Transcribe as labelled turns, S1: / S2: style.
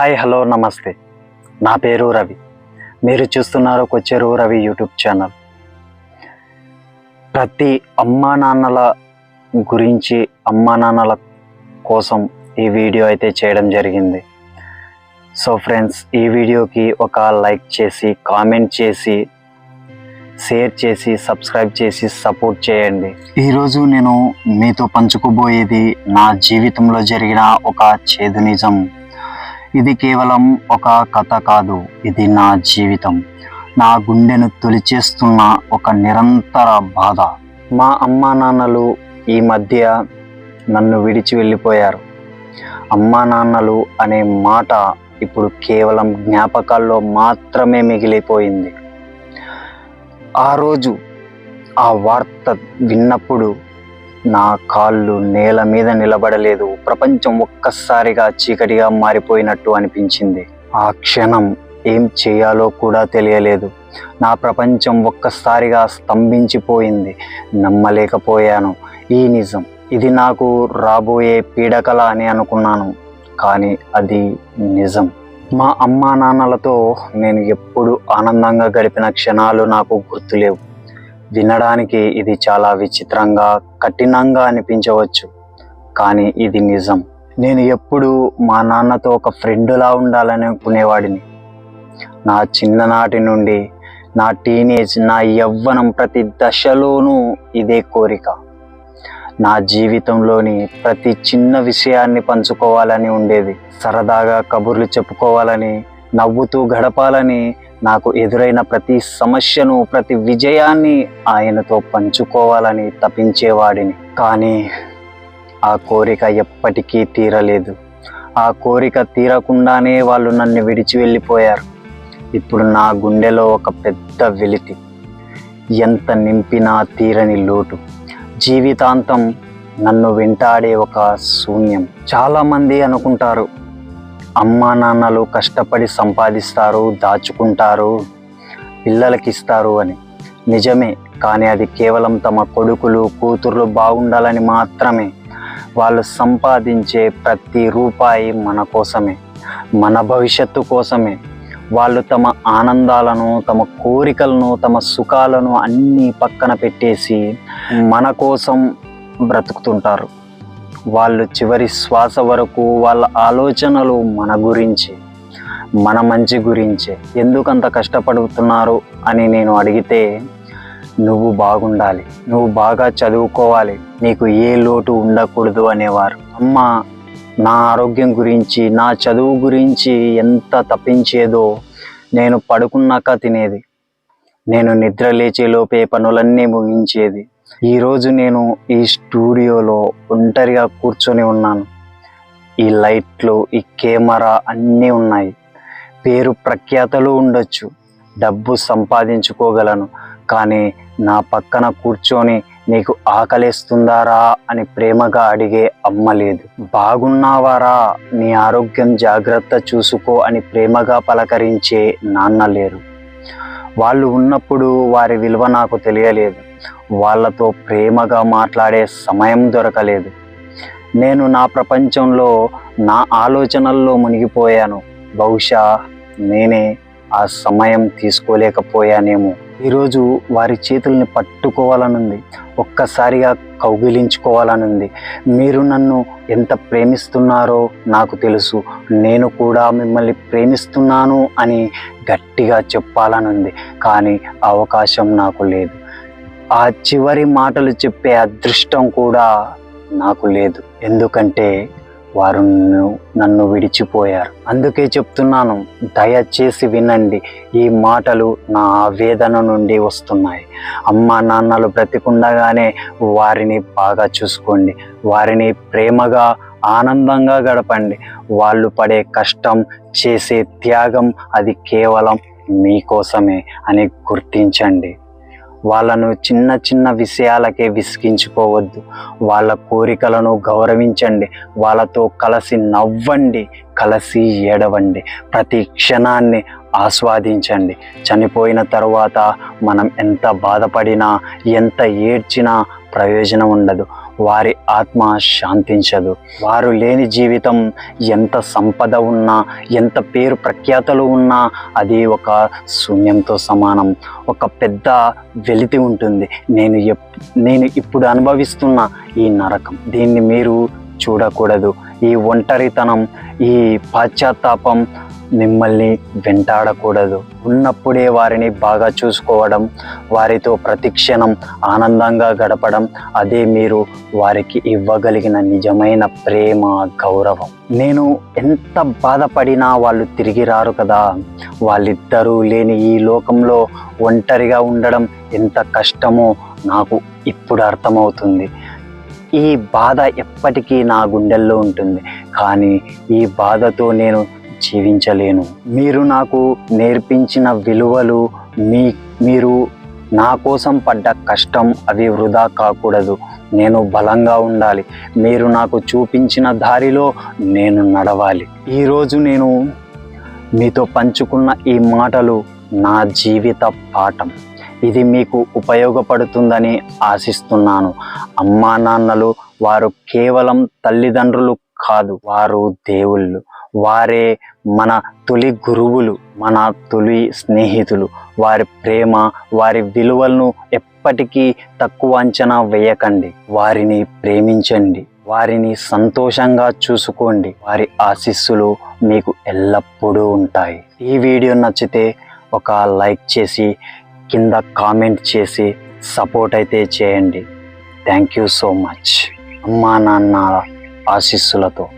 S1: Hi hello నమస్తే. నా పేరు రవి. మీరు చూస్తున్నారు కొచ్చేరు రవి యూట్యూబ్ ఛానల్. ప్రతి అమ్మా నాన్నల గురించి అమ్మా నాన్నల కోసం ఈ వీడియో అయితే చేయడం జరిగింది. సో ఫ్రెండ్స్ ఈ వీడియోకి ఒక లైక్ చేసి కామెంట్ చేసి షేర్ చేసి సబ్స్క్రైబ్ చేసి సపోర్ట్ చేయండి. ఈరోజు నేను మీతో పంచుకోబోయేది నా జీవితంలో జరిగిన ఒక చేదు నిజం. ఇది కేవలం ఒక కథ కాదు ఇది నా జీవితం. నా గుండెను తొలిచేస్తున్న ఒక నిరంతర బాధ. మా అమ్మా నాన్నలు ఈ మధ్య నన్ను విడిచి వెళ్ళిపోయారు. అమ్మా నాన్నలు అనే మాట ఇప్పుడు కేవలం జ్ఞాపకాల్లో మాత్రమే మిగిలిపోయింది. ఆ రోజు ఆ వార్త విన్నప్పుడు నా కాళ్ళు నేల మీద నిలబడలేదు. ప్రపంచం ఒక్కసారిగా చీకటిగా మారిపోయినట్టు అనిపించింది. ఆ క్షణం ఏం చేయాలో కూడా తెలియలేదు. నా ప్రపంచం ఒక్కసారిగా స్తంభించిపోయింది. నమ్మలేకపోయాను. ఈ నిజం. ఇది నాకు రాబోయే పీడకల అని అనుకున్నాను. కానీ అది నిజం. మా అమ్మా నాన్నలతో నేను ఎప్పుడు ఆనందంగా గడిపిన క్షణాలు నాకు గుర్తులేవు. వినడానికి ఇది చాలా విచిత్రంగా కఠినంగా అనిపించవచ్చు. కానీ ఇది నిజం. నేను ఎప్పుడూ మా నాన్నతో ఒక ఫ్రెండ్లా ఉండాలని అనుకునేవాడిని నా చిన్ననాటి నుండి నా టీనేజ్ నా యవ్వనం ప్రతి దశలోనూ ఇదే కోరిక. నా జీవితంలోని ప్రతి చిన్న విషయాన్ని పంచుకోవాలని ఉండేది. సరదాగా కబుర్లు చెప్పుకోవాలని నవ్వుతూ గడపాలని నాకు ఎదురైన ప్రతి సమస్యను ప్రతి విజయాన్ని ఆయనతో పంచుకోవాలని తపించేవాడిని. కానీ ఆ కోరిక ఎప్పటికీ తీరలేదు. ఆ కోరిక తీరకుండానే వాళ్ళు నన్ను విడిచి వెళ్ళిపోయారు. ఇప్పుడు నా గుండెలో ఒక పెద్ద వెలితి. ఎంత నింపినా తీరని లోటు. జీవితాంతం నన్ను వెంటాడే ఒక శూన్యం. చాలామంది అనుకుంటారు అమ్మా నాన్నలు కష్టపడి సంపాదిస్తారు దాచుకుంటారు పిల్లలకి ఇస్తారు అని. నిజమే కానీ అది కేవలం తమ కొడుకులు కూతుర్లు బాగుండాలని మాత్రమే. వాళ్ళు సంపాదించే ప్రతి రూపాయి మన కోసమే మన భవిష్యత్తు కోసమే. వాళ్ళు తమ ఆనందాలను తమ కోరికలను తమ సుఖాలను అన్నీ పక్కన పెట్టేసి మన కోసం బ్రతుకుతుంటారు. వాళ్ళు చివరి శ్వాస వరకు వాళ్ళ ఆలోచనలు మన గురించి మన మంచి గురించే ఎందుకంత కష్టపడుతున్నారు అని నేను అడిగితే నువ్వు బాగుండాలి నువ్వు బాగా చదువుకోవాలి నీకు ఏ లోటు ఉండకూడదు అనేవారు. అమ్మ నా ఆరోగ్యం గురించి నా చదువు గురించి ఎంత తప్పించేదో నేను పడుకున్నాక తినేది. నేను నిద్ర లేచే లోపే పనులన్నీ ముగించేది. ఈరోజు నేను ఈ స్టూడియోలో ఒంటరిగా కూర్చొని ఉన్నాను. ఈ లైట్లు ఈ కెమెరా అన్నీ ఉన్నాయి. పేరు ప్రఖ్యాతలు ఉండొచ్చు. డబ్బు సంపాదించుకోగలను. కానీ నా పక్కన కూర్చొని నీకు ఆకలేస్తుందారా అని ప్రేమగా అడిగే అమ్మ లేదు. బాగున్నావారా? నీ ఆరోగ్యం జాగ్రత్త చూసుకో అని ప్రేమగా పలకరించే నాన్న లేరు. వాళ్ళు ఉన్నప్పుడు వారి విలువ నాకు తెలియలేదు. వాళ్ళతో ప్రేమగా మాట్లాడే సమయం దొరకలేదు. నేను నా ప్రపంచంలో నా ఆలోచనల్లో మునిగిపోయాను. బహుశా నేనే ఆ సమయం తీసుకోలేకపోయానేమో. ఈరోజు వారి చేతుల్ని పట్టుకోవాలనుంది. ఒక్కసారిగా కౌగిలించుకోవాలనుంది. మీరు నన్ను ఎంత ప్రేమిస్తున్నారో నాకు తెలుసు. నేను కూడా మిమ్మల్ని ప్రేమిస్తున్నాను అని గట్టిగా చెప్పాలనుంది. కానీ అవకాశం నాకు లేదు. ఆ చివరి మాటలు చెప్పే అదృష్టం కూడా నాకు లేదు. ఎందుకంటే వారు నన్ను విడిచిపోయారు. అందుకే చెప్తున్నాను దయచేసి వినండి ఈ మాటలు నా ఆవేదన నుండి వస్తున్నాయి. అమ్మా నాన్నలు బ్రతికుండగానే వారిని బాగా చూసుకోండి. వారిని ప్రేమగా ఆనందంగా గడపండి. వాళ్ళు పడే కష్టం చేసే త్యాగం అది కేవలం మీకోసమే అని గుర్తించండి. వాళ్ళను చిన్న చిన్న విషయాలకే విసిగించుకోవద్దు. వాళ్ళ కోరికలను గౌరవించండి. వాళ్ళతో కలిసి నవ్వండి. కలిసి ఏడవండి. ప్రతి క్షణాన్ని ఆస్వాదించండి. చనిపోయిన తర్వాత మనం ఎంత బాధపడినా ఎంత ఏడ్చినా ప్రయోజనం ఉండదు. వారి ఆత్మ శాంతించదు. వారు లేని జీవితం ఎంత సంపద ఉన్నా ఎంత పేరు ప్రఖ్యాతలు ఉన్నా అది ఒక శూన్యంతో సమానం. ఒక పెద్ద వెలితి ఉంటుంది. నేను ఎప్ నేను ఇప్పుడు అనుభవిస్తున్న ఈ నరకం. దీన్ని మీరు చూడకూడదు. ఈ ఒంటరితనం ఈ పాశ్చాత్తాపం మిమ్మల్ని వెంటాడకూడదు. ఉన్నప్పుడే వారిని బాగా చూసుకోవడం వారితో ప్రతిక్షణం ఆనందంగా గడపడం అదే మీరు వారికి ఇవ్వగలిగిన నిజమైన ప్రేమ గౌరవం. నేను ఎంత బాధపడినా వాళ్ళు తిరిగి రారు కదా. వాళ్ళిద్దరూ లేని ఈ లోకంలో ఒంటరిగా ఉండడం ఎంత కష్టమో నాకు ఇప్పుడు అర్థమవుతుంది. ఈ బాధ ఎప్పటికీ నా గుండెల్లో ఉంటుంది. కానీ ఈ బాధతో నేను జీవించలేను. మీరు నాకు నేర్పించిన విలువలు మీ మీరు నా కోసం పడ్డ కష్టం అవి వృధా కాకూడదు. నేను బలంగా ఉండాలి. మీరు నాకు చూపించిన దారిలో నేను నడవాలి. ఈరోజు నేను మీతో పంచుకున్న ఈ మాటలు నా జీవిత పాఠం. ఇది మీకు ఉపయోగపడుతుందని ఆశిస్తున్నాను. అమ్మా నాన్నలు వారు కేవలం తల్లిదండ్రులు కాదు వారు దేవుళ్ళు. వారే మన తొలి గురువులు మన తొలి స్నేహితులు. వారి ప్రేమ వారి విలువలను ఎప్పటికీ తక్కువ అంచనా వేయకండి. వారిని ప్రేమించండి. వారిని సంతోషంగా చూసుకోండి. వారి ఆశీస్సులు మీకు ఎల్లప్పుడూ ఉంటాయి. ఈ వీడియో నచ్చితే ఒక లైక్ చేసి కింద కామెంట్ చేసి సపోర్ట్ అయితే చేయండి. Thank you so much. అమ్మా నాన్న ఆశీస్సులతో.